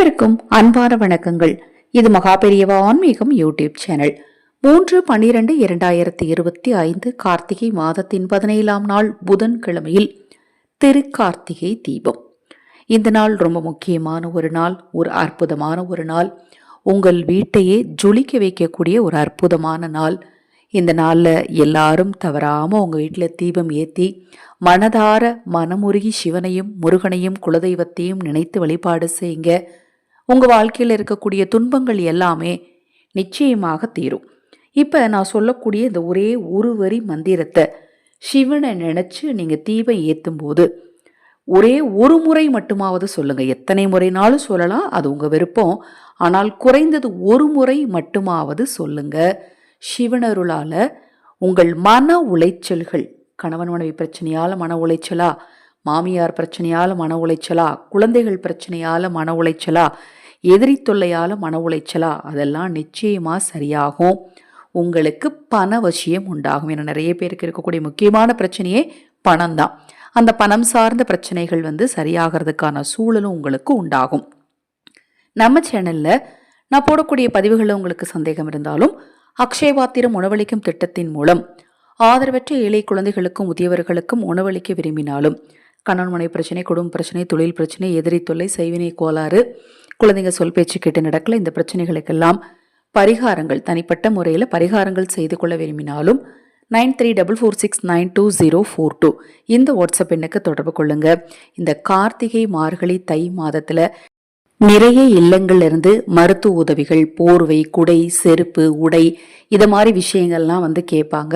அனைவருக்கும் அன்பான வணக்கங்கள். இது மகாபெரியவா ஆன்மீகம் யூடியூப் சேனல். மூன்று பன்னிரண்டு இரண்டாயிரத்தி இருபத்தி ஐந்து கார்த்திகை மாதத்தின் பதினேழாம் நாள் புதன்கிழமையில் திருக்கார்த்திகை தீபம். இந்த நாள் ரொம்ப முக்கியமான ஒரு நாள் ஒரு அற்புதமான ஒரு நாள். உங்கள் வீட்டையே ஜொலிக்க வைக்கக்கூடிய ஒரு அற்புதமான நாள். இந்த நாளில் எல்லாரும் தவறாமல் உங்கள் வீட்டில் தீபம் ஏற்றி மனதார மனமுருகி சிவனையும் முருகனையும் குலதெய்வத்தையும் நினைத்து வழிபாடு செய்யுங்க. உங்கள் வாழ்க்கையில் இருக்கக்கூடிய துன்பங்கள் எல்லாமே நிச்சயமாக தீரும். இப்போ நான் சொல்லக்கூடிய இந்த ஒரே ஒரு வரி மந்திரத்தை சிவனை நினச்சி நீங்கள் தீவை ஏற்றும் போது ஒரே ஒரு முறை மட்டுமாவது சொல்லுங்கள் எத்தனை முறைனாலும் சொல்லலாம் அது உங்கள் விருப்பம். ஆனால் குறைந்தது ஒரு முறை மட்டுமாவது சொல்லுங்க. சிவனருளால் உங்கள் மன உளைச்சல்கள் கணவன் மனைவி பிரச்சனையால் மன உளைச்சலா? மாமியார் பிரச்சனையால் மன உளைச்சலா? குழந்தைகள் பிரச்சனையால் மன உளைச்சலா? எதிரி தொல்லையால் மன உளைச்சலா? அதெல்லாம் நிச்சயமாக சரியாகும். உங்களுக்கு பண வசியம் உண்டாகும் ஏன்னா நிறைய பேருக்கு இருக்கக்கூடிய முக்கியமான பிரச்சனையே பணம் தான் அந்த பணம் சார்ந்த பிரச்சனைகள் வந்து சரியாகிறதுக்கான சூழலும் உங்களுக்கு உண்டாகும். நம்ம சேனலில் நான் போடக்கூடிய பதிவுகளில் உங்களுக்கு சந்தேகம் இருந்தாலும் அக்ஷயபாத்திரம் உணவளிக்கும் திட்டத்தின் மூலம் ஆதரவற்ற ஏழை குழந்தைகளுக்கும் முதியவர்களுக்கும் உணவளிக்க விரும்பினாலும் கணவன் மனை பிரச்சனை குடும்ப பிரச்சனை தொழில் பிரச்சனை எதிரி தொல்லை செய்வினை கோளாறு குழந்தைங்க சொல் பேச்சு கேட்டு நடக்கல இந்த பிரச்சனைகளுக்கெல்லாம் பரிகாரங்கள் தனிப்பட்ட முறையில் பரிகாரங்கள் செய்து கொள்ள விரும்பினாலும் nine three double four six nine two zero four two. இந்த வாட்ஸ்அப் எண்ணுக்கு தொடர்பு கொள்ளுங்க. இந்த கார்த்திகை மார்கழி தை மாதத்தில் நிறைய இல்லங்கள்லேருந்து மருத்துவ உதவிகள் போர்வை குடை செருப்பு உடை இது மாதிரி விஷயங்கள்லாம் வந்து கேட்பாங்க.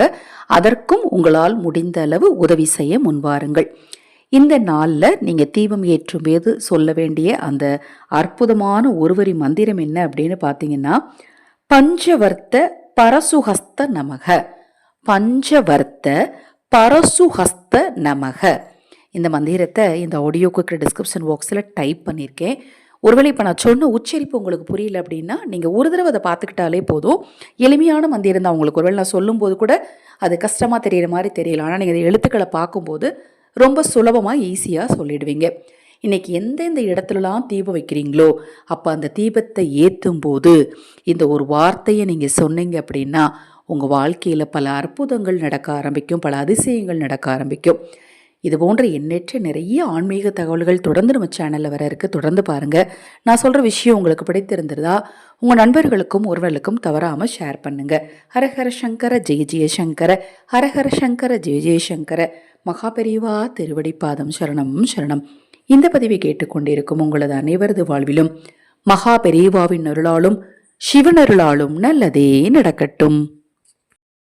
அதற்கும் உங்களால் முடிந்த அளவு உதவி செய்ய முன்வாருங்கள். இந்த நாளில் நீங்கள் தீபம் ஏற்றும் போது சொல்ல வேண்டிய அந்த அற்புதமான ஒருவரி மந்திரம் என்ன அப்படின்னு பார்த்தீங்கன்னா பஞ்சவர்த்த பரசுஹஸ்த நமக. பஞ்சவர்த்த பரசுஹஸ்த நமக. இந்த மந்திரத்தை இந்த ஆடியோக்கு டிஸ்கிரிப்ஷன் பாக்ஸில் டைப் பண்ணியிருக்கேன் ஒருவேளை இப்போ நான் சொன்ன உச்சரிப்பு உங்களுக்கு புரியல அப்படின்னா நீங்கள் ஒரு தடவை அதை பார்த்துக்கிட்டாலே போதும். எளிமையான மந்திரம் தான் உங்களுக்கு. ஒருவேளை நான் சொல்லும்போது கூட அது கஷ்டமாக தெரிகிற மாதிரி தெரியல. ஆனால் நீங்கள் எழுத்துக்களை பார்க்கும்போது ரொம்ப சுலபமாக ஈஸியாக சொல்லிடுவீங்க. இன்றைக்கி எந்தெந்த இடத்துலலாம் தீபம் வைக்கிறீங்களோ அப்போ அந்த தீபத்தை ஏற்றும் போது இந்த ஒரு வார்த்தையை நீங்கள் சொன்னீங்க அப்படின்னா உங்கள் வாழ்க்கையில் பல அற்புதங்கள் நடக்க ஆரம்பிக்கும் பல அதிசயங்கள் நடக்க ஆரம்பிக்கும். இது போன்ற எண்ணற்ற நிறைய ஆன்மீக தகவல்கள் தொடர்ந்து நம்ம சேனலில் வர இருக்கு. தொடர்ந்து பாருங்கள் நான் சொல்கிற விஷயம் உங்களுக்கு பிடித்திருந்ததா உங்கள் நண்பர்களுக்கும் ஒருவர்களுக்கும் தவறாமல் ஷேர் பண்ணுங்கள் ஹரஹர சங்கர ஜெய ஜெயசங்கர ஹரஹர சங்கர ஜெய ஜெயசங்கர மகாபெரிவா திருவடிப்பாதம் சரணம் சரணம். இந்த பதிவை கேட்டுக்கொண்டிருக்கும் உங்களது அனைவரது வாழ்விலும் மகா பெரியவாவின் அருளாலும் சிவனருளாலும் நல்லதே நடக்கட்டும்.